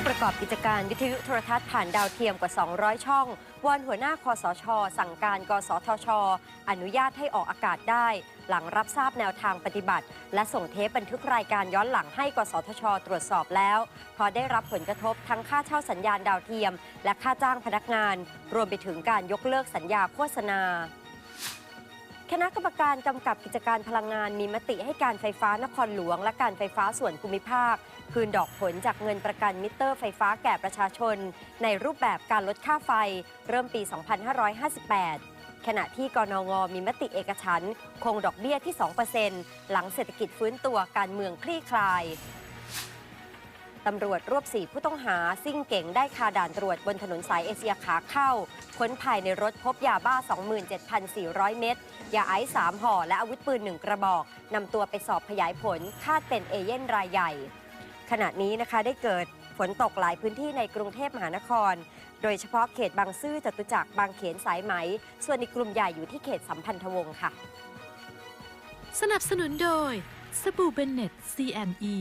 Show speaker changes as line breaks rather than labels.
ผู้ประกอบกิจการวิทยุโทรทัศน์ผ่านดาวเทียมกว่า 200 ช่องวอนหัวหน้าคอสช สั่งการกสทช อนุญาตให้ออกอากาศได้ หลังรับทราบแนวทางปฏิบัติ และส่งเทปบันทึกรายการย้อนหลังให้กสทช ตรวจสอบแล้วพราะได้รับผลกระทบทั้งค่าเช่าสัญญาณดาวเทียม และค่าจ้างพนักงาน รวมไปถึงการยกเลิกสัญญาโฆษณา ณะกรรมการกำกับกิจการพลังงานมีมติให้การไฟฟ้านครหลวง และการไฟฟ้าส่วนภูมิภาค คืนดอกผลจากเงินประกันมิเตอร์ไฟฟ้าแก่ประชาชน ในรูปแบบการลดค่าไฟ เริ่มปี 2558ขณะที่กรนงมีมติเอกฉันคงดอกเบี้ยที่ 2%หลังเศรษฐกิจฟื้นตัวการเมืองคลี่คลาย ตำรวจรวบสี่ผู้ต้องหาซิ่งเก่งได้คาด่านตรวจบนถนนสายเอเชียขาเข้า ค้นภายในรถพบยาบ้า 27,400 เม็ด ยาไอซ์3ห่อ และอาวุธปืน1กระบอก นำตัวไปสอบขยายผล คาดเป็นเอเย่นรายใหญ่ ขณะนี้นะคะได้เกิดฝนตกหลายพื้นที่ในกรุงเทพมหานคร โดยเฉพาะเขตบางซื่อจตุจักรบางเขนสายไหม ส่วนอีกกลุ่มใหญ่อยู่ที่เขตสัมพันธวงศ์ค่ะ
สนับสนุนโดยสบู่เบนเน็ต CME